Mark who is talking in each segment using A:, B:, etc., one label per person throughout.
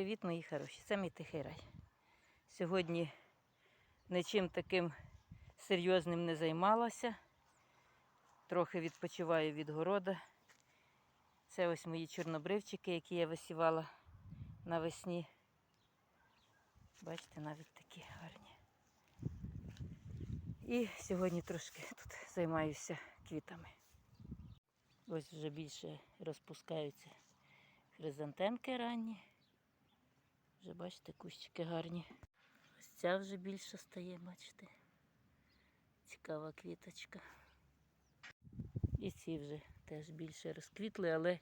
A: Привіт, мої хороші! Це мій тихий рай. Сьогодні нічим таким серйозним не займалася. Трохи відпочиваю від города. Це ось мої чорнобривчики, які я висівала навесні. Бачите, навіть такі гарні. І сьогодні трошки тут займаюся квітами. Ось вже більше розпускаються хризантемки ранні. Вже бачите, кущики гарні. Ось ця вже більше стає, бачите. Цікава квіточка. І ці вже теж більше розквітли, але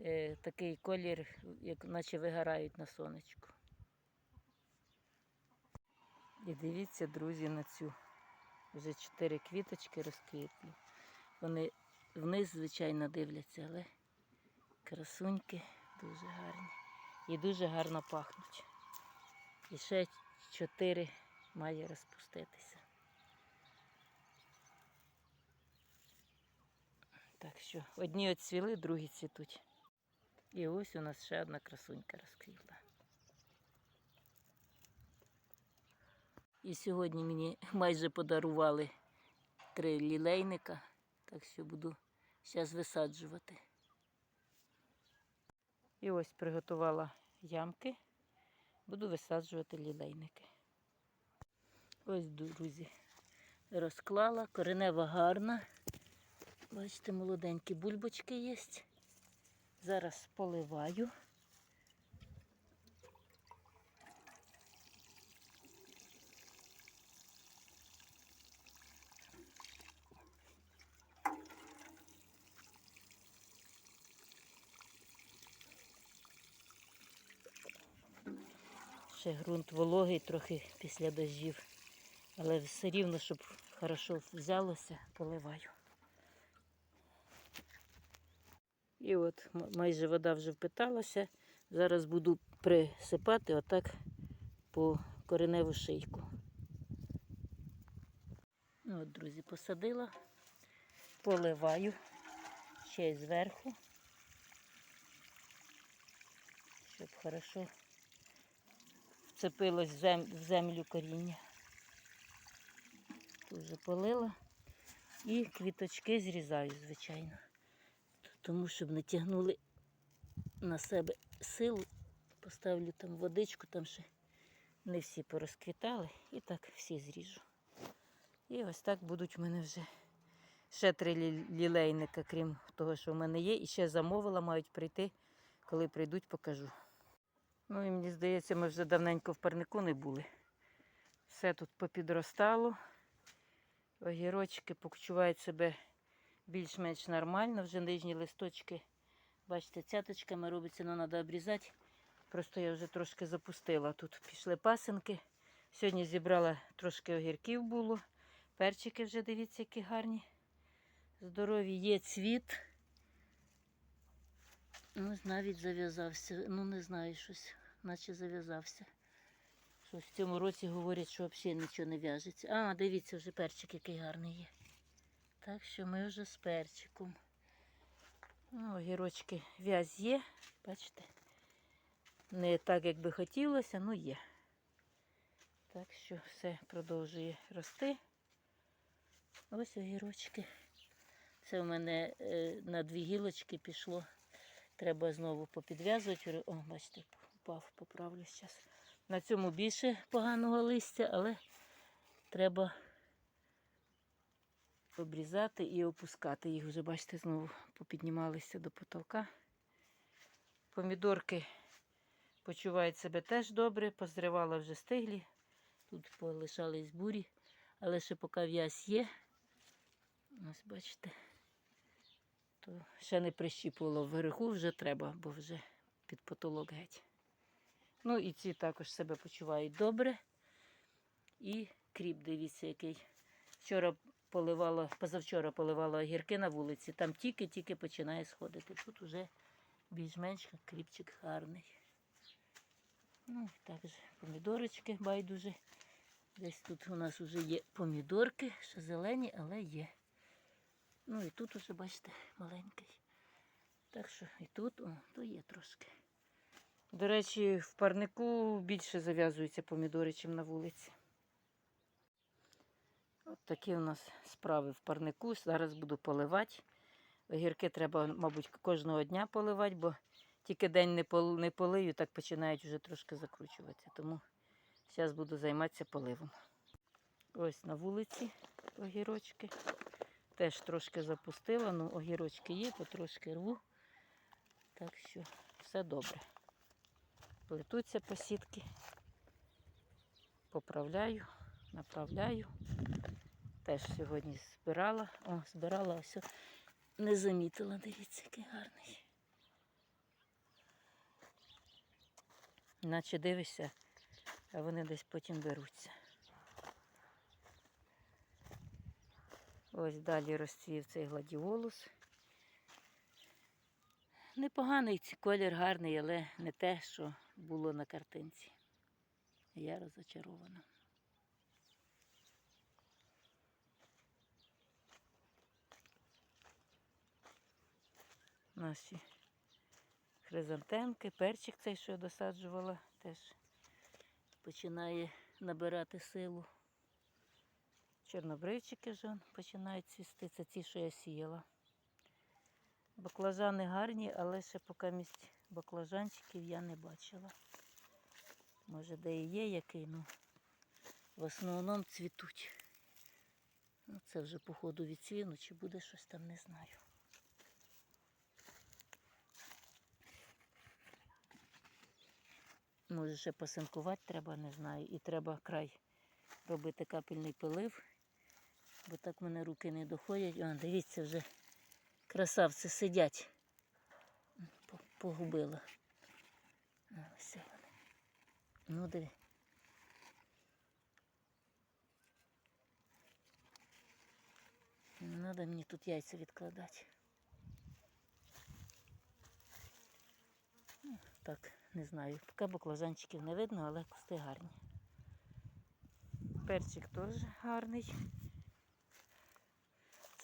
A: е, такий колір, як наче вигорають на сонечку. І дивіться, друзі, на цю. Вже чотири квіточки розквітлі. Вони вниз, звичайно, дивляться, але красуньки дуже гарні. І дуже гарно пахнуть. І ще чотири має розпуститися. Так що одні оцвіли, другі цвітуть. І ось у нас ще одна красунька розквітла. І сьогодні мені майже подарували три лілейника, так що буду зараз висаджувати. І ось приготувала ямки, буду висаджувати лілейники. Ось, друзі, розклала, коренева гарна. Бачите, молоденькі бульбочки є. Зараз поливаю. Ще ґрунт вологий трохи після дощів, але все рівно, щоб хорошо взялося, поливаю. І от майже вода вже впиталася. Зараз буду присипати отак по кореневу шийку. Ну, От, друзі, посадила, поливаю ще й зверху, щоб хорошо вцепилось в, землю коріння. Дуже полила. І квіточки зрізаю, звичайно. Тому щоб не тягнули на себе силу. Поставлю там водичку, там ще не всі порозквітали. І так всі зріжу. І ось так будуть в мене вже ще три лілейника, крім того, що в мене є. І ще замовила, мають прийти. Коли прийдуть, покажу. Ну і мені здається, ми вже давненько в парнику не були. Все тут попідростало. Огірочки почувають себе більш-менш нормально. Вже нижні листочки, бачите, цяточками робиться, але треба обрізати. Просто я вже трошки запустила. Тут пішли пасинки. Сьогодні зібрала трошки огірків було. Перчики вже дивіться, які гарні. Здорові є цвіт. Ну, навіть зав'язався. Ну, не знаю, щось, наче зав'язався. Щось в цьому році говорять, що взагалі нічого не в'яжеться. А, дивіться, вже перчик який гарний є. Так що ми вже з перчиком. Ну, огірочки в'язь є, бачите? Не так, як би хотілося, але є. Так що все продовжує рости. Ось огірочки. Це в мене е, на дві гілочки пішло. Треба знову попідв'язувати. О, бачите, впав, поправлю зараз. На цьому більше поганого листя, але треба обрізати і опускати. Їх вже, бачите, знову попіднімалися до потолка. Помідорки почувають себе теж добре, позривала вже стиглі. Тут полишались бурі, але ще поки в'язь є. Ось бачите, то ще не прищіпувало вверху, вже треба, бо вже під потолок геть. Ну і ці також себе почувають добре. І кріп, дивіться, який. Вчора поливала, позавчора поливала огірки на вулиці, там тільки-тільки починає сходити. Тут уже більш-менш кріпчик гарний. Ну, також помідорочки байдуже. Десь тут у нас вже є помідорки, ще зелені, але є. Ну і тут уже, бачите, маленький. Так що і тут, о, то є трошки. До речі, в парнику більше зав'язуються помідори, ніж на вулиці. От такі у нас справи в парнику. Зараз буду поливати. Огірки треба, мабуть, кожного дня поливати, бо тільки день не полию, так починають вже трошки закручуватися. Тому зараз буду займатися поливом. Ось на вулиці огірочки. Теж трошки запустила, ну огірочки є, потрошки рву. Так що все добре. Плетуться посітки. Поправляю, направляю. Теж сьогодні збирала. О, збирала, ось не замітила. Дивіться, який гарний. Наче дивишся, а вони десь потім беруться. Ось далі розцвів цей гладіолус. Непоганий цей колір гарний, але не те, що було на картинці. Я розочарована. Наші хризантемки, перчик цей, що я досаджувала, теж починає набирати силу. Чорнобривчики вже починають цвісти. Це ті, що я сіяла. Баклажани гарні, але ще поки місць баклажанчиків я не бачила. Може, де і є який, ну в основному цвітуть. Ну, це вже по ходу відцвіну, чи буде щось там, не знаю. Може, ще посинкувати треба, не знаю. І треба край робити капельний полив, бо так в мене руки не доходять. О, дивіться, вже красавці сидять. Погубила. Ось вони. Ну, диви. Не треба мені тут яйця відкладати. Ну, Так, не знаю. Поки баклажанчиків не видно, але кусти гарні. Перчик теж гарний.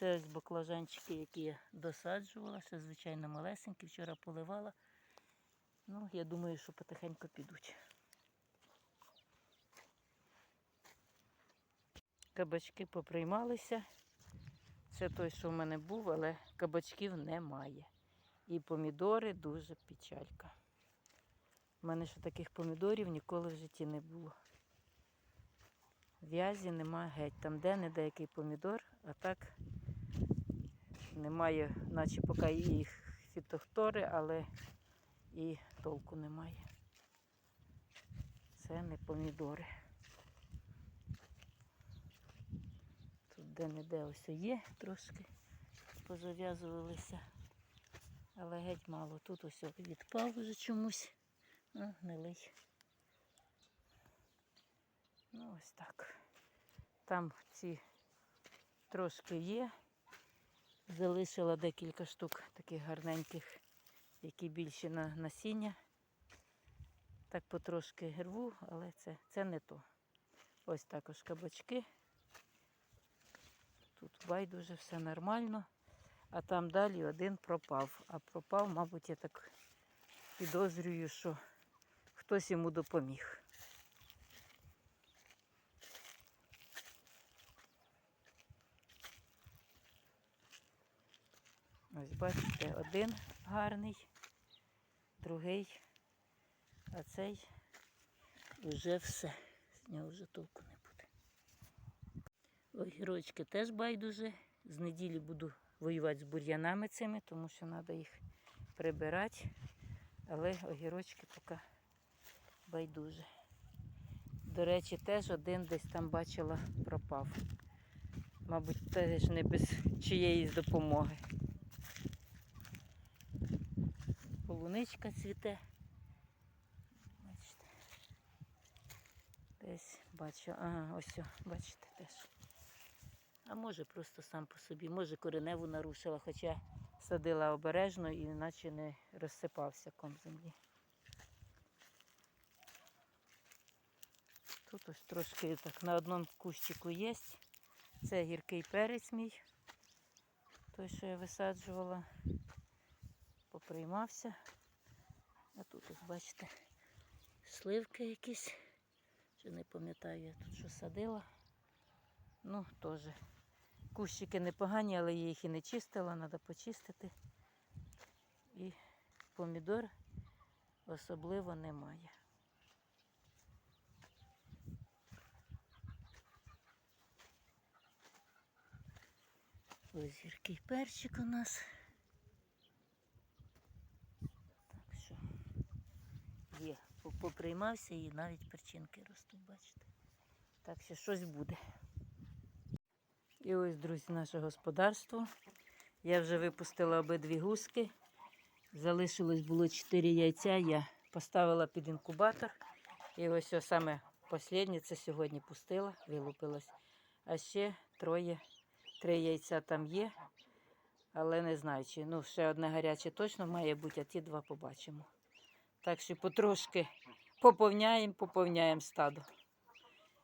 A: Це ось баклажанчики, які я досаджувала, ще звичайно малесенькі, вчора поливала. Ну, я думаю, що потихеньку підуть. Кабачки поприймалися. Це той, що в мене був, але кабачків немає. І помідори дуже печалька. У мене ще таких помідорів ніколи в житті не було. В'язі немає геть. Там де не який помідор, а так немає, наче поки і фітохтори, але і толку немає. Це не помідори. Тут де-не-де ось є трошки позав'язувалися, але геть мало. Тут ось відпав вже чомусь. Ну, гнилий. Ну, ось так. Там ці трошки є. Залишила декілька штук таких гарненьких, які більші на насіння. Так потрошки рву, але це, це не то. Ось також кабачки. Тут байдуже все нормально. А там далі один пропав. А пропав, мабуть, я так підозрюю, що хтось йому допоміг. Ось бачите, один гарний, другий, а цей вже все. З нього вже толку не буде. Огірочки теж байдуже. З неділі буду воювати з бур'янами цими, тому що треба їх прибирати. Але огірочки поки байдуже. До речі, теж один десь там бачила пропав. Мабуть, теж не без чиєїсь допомоги. Полуничка цвіте. Бачите. Десь бачу. Ага, ось, бачите теж. А може просто сам по собі, може кореневу нарушила, хоча садила обережно і наче не розсипався ком землі. Тут ось трошки так на одному кущику є. Це гіркий перець мій, той, що я висаджувала, поприймався. А тут ось бачите, сливки якісь. Чи не пам'ятаю, я тут що садила. Ну, теж. Кущики непогані, але я їх і не чистила, треба почистити. І помідор особливо немає. Ось гіркий перчик у нас. Так що є. По- Поприймався і навіть перчинки ростуть, бачите. Так що щось буде. І ось, друзі, наше господарство. Я вже випустила обидві гуски. Залишилось було 4 яйця. Я поставила під інкубатор. І ось саме останнє це сьогодні пустила, вилупилось. А ще троє, три яйця там є. Але не знаю, чи ну, ще одне гаряче точно має бути, а ті два побачимо. Так що потрошки поповняємо, поповняємо стадо.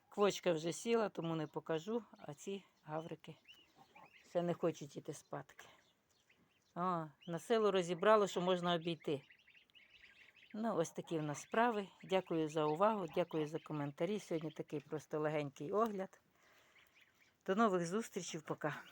A: Квочка вже сіла, тому не покажу, а ці гаврики ще не хочуть іти спадки. О, на силу розібрало, що можна обійти. Ну, ось такі в нас справи. Дякую за увагу, дякую за коментарі. Сьогодні такий просто легенький огляд. До нових зустрічей, пока.